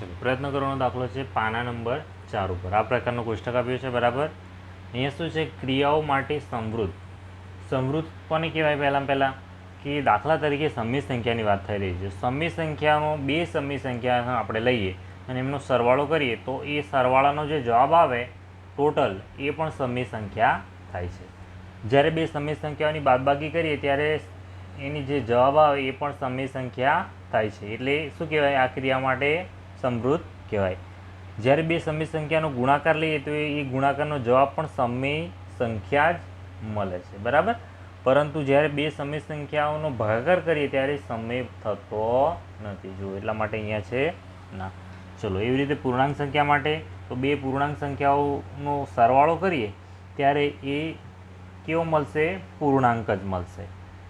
ચલો, પ્રયત્ન કરવાનો દાખલો છે પાના નંબર ચાર ઉપર. આ પ્રકારનો કોષ્ટક આપ્યો છે, બરાબર? અહીંયા શું છે? ક્રિયાઓ માટે સમૃદ્ધ સમૃદ્ધ કોને કહેવાય પહેલાં પહેલાં? કે દાખલા તરીકે સમય સંખ્યાની વાત થઈ રહી છે. સમય સંખ્યાનો બે સમય સંખ્યા આપણે લઈએ અને એમનો સરવાળો કરીએ તો એ સરવાળાનો જે જવાબ આવે, ટોટલ, એ પણ સમય સંખ્યા થાય છે. જ્યારે બે સમય સંખ્યાઓની બાદબાકી કરીએ ત્યારે એની જે જવાબ આવે એ પણ સમય સંખ્યા થાય છે. એટલે શું કહેવાય? આ ક્રિયા માટે સમૃદ્ધ કહેવાય. જ્યારે બે સમય સંખ્યાનો ગુણાકાર લઈએ તો એ ગુણાકારનો જવાબ પણ સમય સંખ્યા જ મળે છે. બરાબર? પરંતુ જ્યારે બે સમય સંખ્યાઓનો ભાગાકાર કરીએ ત્યારે સમય થતો નથી. જો એટલા માટે અહીંયા છે. ના. ચલો, એવી રીતે પૂર્ણાંક સંખ્યા માટે તો બે પૂર્ણાંક સંખ્યાઓનો સરવાળો કરીએ ત્યારે એ કેવો મળશે? પૂર્ણાંક જ મળશે.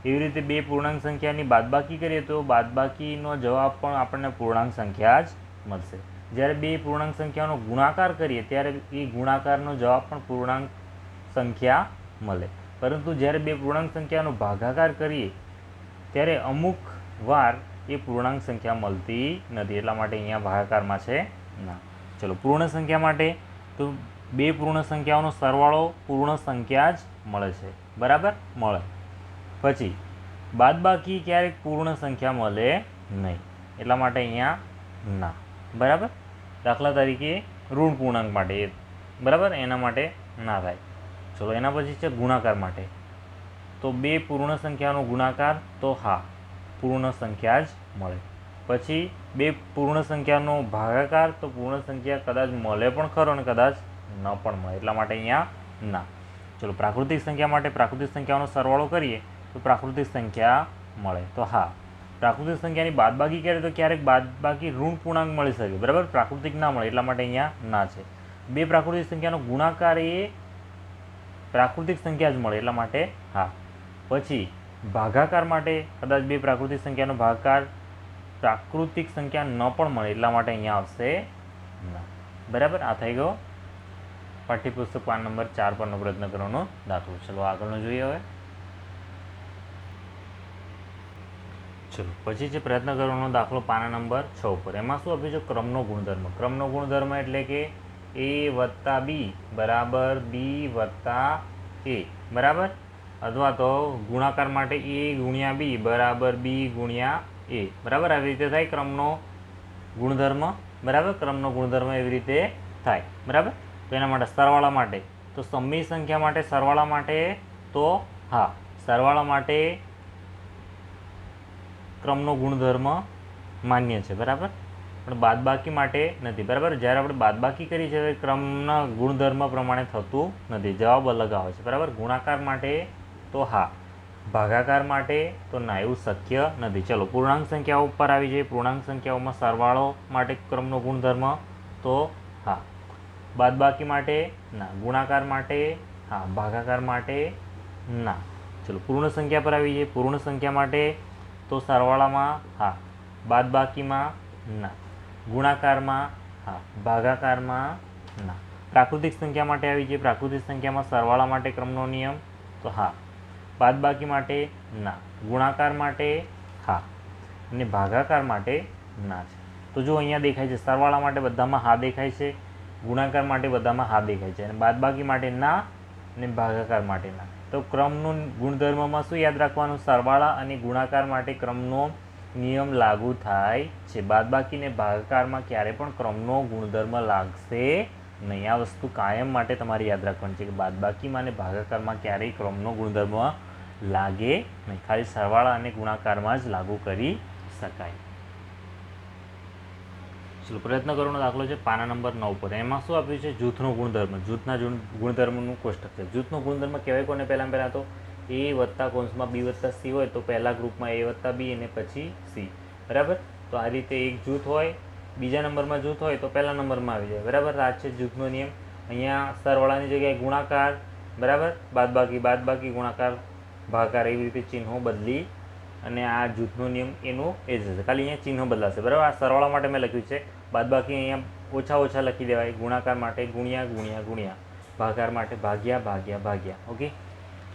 એવી રીતે બે પૂર્ણાંક સંખ્યાની બાદબાકી કરીએ તો બાદબાકીનો જવાબ પણ આપણને પૂર્ણાંક સંખ્યા જ મળશે. જ્યારે બે પૂર્ણાંક સંખ્યાનો ગુણાકાર કરીએ, ત્યારે એ ગુણાકારનો જવાબ પણ પૂર્ણાંક સંખ્યા મળે. પરંતુ જ્યારે બે પૂર્ણાંક સંખ્યાનો ભાગાકાર કરીએ, ત્યારે અમુક વાર એ પૂર્ણાંક સંખ્યા મળતી નથી. એટલા માટે અહીંયા ભાગાકારમાં છે ના. ચલો, પૂર્ણ સંખ્યા માટે તો બે પૂર્ણ સંખ્યાઓનો સરવાળો પૂર્ણ સંખ્યા જ મળે છે. બરાબર? મળે. પછી, બાદબાકી ક્યારેક પૂર્ણ સંખ્યા મળે નહીં. એટલા માટે અહીંયા ના. બરાબર? દાખલા તરીકે ઋણ પૂર્ણાંક માટે બરાબર? એના માટે ના થાય. ચલો, એના પછી છે ગુણાકાર માટે. તો બે પૂર્ણ સંખ્યાનો ગુણાકાર તો હા, પૂર્ણ સંખ્યા જ મળે. પછી બે પૂર્ણ સંખ્યાનો ભાગાકાર તો પૂર્ણ સંખ્યા કદાચ મળે પણ ખરો અને કદાચ ન પણ મળે. એટલા માટે અહીંયા ના. ચલો, પ્રાકૃતિક સંખ્યા માટે પ્રાકૃતિક સંખ્યાનો સરવાળો કરીએ તો પ્રાકૃતિક સંખ્યા મળે. તો હા પ્રાકૃતિક સંખ્યાની બાદબાકી કરે તો ક્યારેક બાદબાકી ઋણ પૂર્ણાંક મળી શકે. બરાબર? પ્રાકૃતિક ના મળે, એટલા માટે અહીંયા ના છે. બે પ્રાકૃતિક સંખ્યાનો ગુણાકાર એ પ્રાકૃતિક સંખ્યા જ મળે, એટલા માટે હા. પછી, ભાગાકાર માટે કદાચ બે પ્રાકૃતિક સંખ્યાનો ભાગાકાર પ્રાકૃતિક સંખ્યા ન પણ મળે, એટલા માટે અહીંયા આવશે ના. બરાબર? આ થઈ ગયો. પાઠ્યપુસ્તક પાન નંબર ચાર પરનો પ્રયત્ન કરવાનો દાખલો. ચલો આગળનો જોઈએ હવે. ચલો. પછી જે પ્રયત્ન કરવાનો દાખલો પાના નંબર છ ઉપર. એમાં શું આપ્યું છે? ક્રમનો ગુણધર્મ. ક્રમનો ગુણધર્મ એટલે કે એ વત્તા બી બરાબર બી વત્તા એ. બરાબર? અથવા તો ગુણાકાર માટે એ ગુણ્યા બી બરાબર બી ગુણ્યા એ. બરાબર? આવી રીતે થાય ક્રમનો ગુણધર્મ. બરાબર? ક્રમનો ગુણધર્મ એવી રીતે થાય. બરાબર? તો એના માટે સરવાળા માટે. તો સમય સંખ્યા માટે સરવાળા માટે તો હા. સરવાળા માટે ક્રમનો ગુણધર્મ માન્ય છે, બરાબર? પણ બાદબાકી માટે નથી, બરાબર? જ્યારે આપણે બાદબાકી કરી છે ક્રમના ગુણધર્મ પ્રમાણે થતું નથી. જવાબ અલગ આવે છે, બરાબર? ગુણાકાર માટે તો હા. ભાગાકાર માટે તો ના, એવું શક્ય નથી. ચલો, પૂર્ણાંક સંખ્યાઓ ઉપર આવી જાય પૂર્ણાંક સંખ્યાઓમાં સરવાળો માટે ક્રમનો ગુણધર્મ તો હા. બાદબાકી માટે ના. ગુણાકાર માટે હા. ભાગાકાર માટે ના. ચલો, પૂર્ણ સંખ્યા પર આવી જાય પૂર્ણ સંખ્યા માટે તો સરવાળામાં હા. બાદબાકીમાં ના. ગુણાકારમાં હા. ભાગાકારમાં ના. પ્રાકૃતિક સંખ્યા માટે આવી છે. પ્રાકૃતિક સંખ્યામાં સરવાળા માટે ક્રમનો નિયમ તો હા. બાદબાકી માટે ના. ગુણાકાર માટે હા. અને ભાગાકાર માટે ના છે. તો જો અહીંયા દેખાય છે, સરવાળા માટે બધામાં હા દેખાય છે, ગુણાકાર માટે બધામાં હા દેખાય છે. અને બાદબાકી માટે ના અને ભાગાકાર માટે ના. તો ક્રમનું ગુણધર્મમાં શું યાદ રાખવાનું? સરવાળા અને ગુણાકાર માટે ક્રમનો નિયમ લાગુ થાય છે. બાદબાકીને ભાગાકારમાં ક્યારે પણ ક્રમનો ગુણધર્મ લાગશે નહીં. આ વસ્તુ કાયમ માટે તમારે યાદ રાખવાની છે કે બાદબાકીમાં અને ભાગાકારમાં ક્યારેય ક્રમનો ગુણધર્મ લાગે નહીં. ખાલી સરવાળા અને ગુણાકારમાં જ લાગુ કરી શકાય. ચલો, પ્રયત્ન કરવાનો દાખલો છે પાના નંબર નવ પર. એમાં શું આપ્યું છે? જૂથનો ગુણધર્મ. જૂથના ગુણ- ગુણધર્મનું કોષ્ટક છે. જૂથનો ગુણધર્મ કહેવાય કોને પહેલાં? પહેલાં તો એ વત્તા કોન્સમાં બી વત્તા સી હોય તો પહેલા ગ્રુપમાં એ વત્તા બી અને પછી સી. બરાબર? તો આ રીતે એક જૂથ હોય, બીજા નંબરમાં જૂથ હોય તો પહેલા નંબરમાં આવી જાય. બરાબર? આ છે જૂથનો નિયમ. અહીંયા સરવાળાની જગ્યાએ ગુણાકાર. બરાબર? બાદબાકી બાદબાકી, ગુણાકાર, ભાગાકાર એવી રીતે ચિહ્નો બદલી અને આ જૂથનો નિયમ એનો એ જ હશે ખાલી અહીંયા ચિહ્નો બદલાશે. બરાબર? આ સરવાળા માટે મેં લખ્યું છે. બાદબાકી અહીંયા ઓછા ઓછા લખી દેવાય. ગુણાકાર માટે ગુણ્યા ગુણ્યા ગુણ્યા. ભાગાકાર માટે ભાગ્યા ભાગ્યા ભાગ્યા. ઓકે?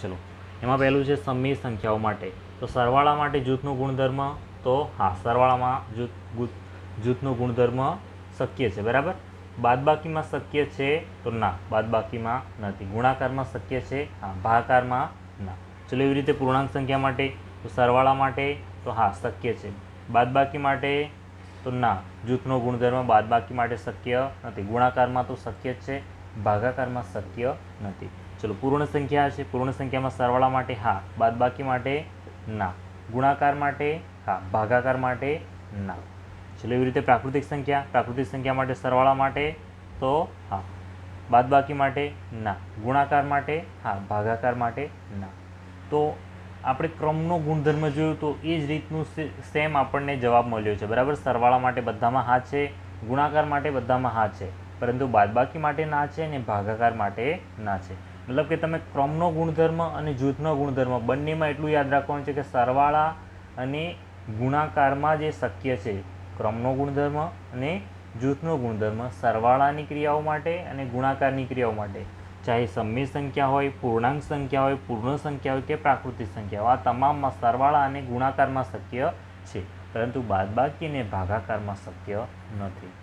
ચલો. એમાં પહેલું છે સમય સંખ્યાઓ માટે. તો સરવાળા માટે જૂથનો ગુણધર્મ તો હા, સરવાળામાં જૂથ જૂથનો ગુણધર્મ શક્ય છે. બરાબર? બાદબાકીમાં શક્ય છે તો ના. બાદબાકીમાં નથી. ગુણાકારમાં શક્ય છે હા, ભાગાકારમાં ના. ચલો એવી રીતે પૂર્ણાંક સંખ્યા માટે તો સરવાળા માટે તો હા, શક્ય છે. બાદબાકી માટે તો ના, જૂથનો ગુણધર્મ બાદબાકી માટે શક્ય નથી. ગુણાકારમાં તો શક્ય જ છે, ભાગાકારમાં શક્ય નથી. ચલો, પૂર્ણ સંખ્યા છે પૂર્ણ સંખ્યામાં સરવાળા માટે હા, બાદબાકી માટે ના. ગુણાકાર માટે હા, ભાગાકાર માટે ના. ચલો, એવી રીતે પ્રાકૃતિક સંખ્યા પ્રાકૃતિક સંખ્યા માટે સરવાળા માટે તો હા. બાદબાકી માટે ના. ગુણાકાર માટે હા, ભાગાકાર માટે ના. તો આપણે ક્રમનો ગુણધર્મ જોયું તો એ જ રીતનું સેમ આપણને જવાબ મળ્યો છે. બરાબર? સરવાળા માટે બધામાં હા છે, ગુણાકાર માટે બધામાં હા છે, પરંતુ બાદબાકી માટે ના છે અને ભાગાકાર માટે ના છે. મતલબ કે તમે ક્રમનો ગુણધર્મ અને જૂથનો ગુણધર્મ બંનેમાં એટલું યાદ રાખવાનું છે કે સરવાળા અને ગુણાકારમાં જે શક્ય છે, ક્રમનો ગુણધર્મ અને જૂથનો ગુણધર્મ, સરવાળાની ક્રિયાઓ માટે અને ગુણાકારની ક્રિયાઓ માટે. ચાહે સમય સંખ્યા હોય પૂર્ણાંક સંખ્યા હોય પૂર્ણ સંખ્યા હોય કે પ્રાકૃતિક સંખ્યા હોય આ તમામમાં સરવાળા અને ગુણાકારમાં શક્ય છે પરંતુ બાદબાકી અને ભાગાકારમાં શક્ય નથી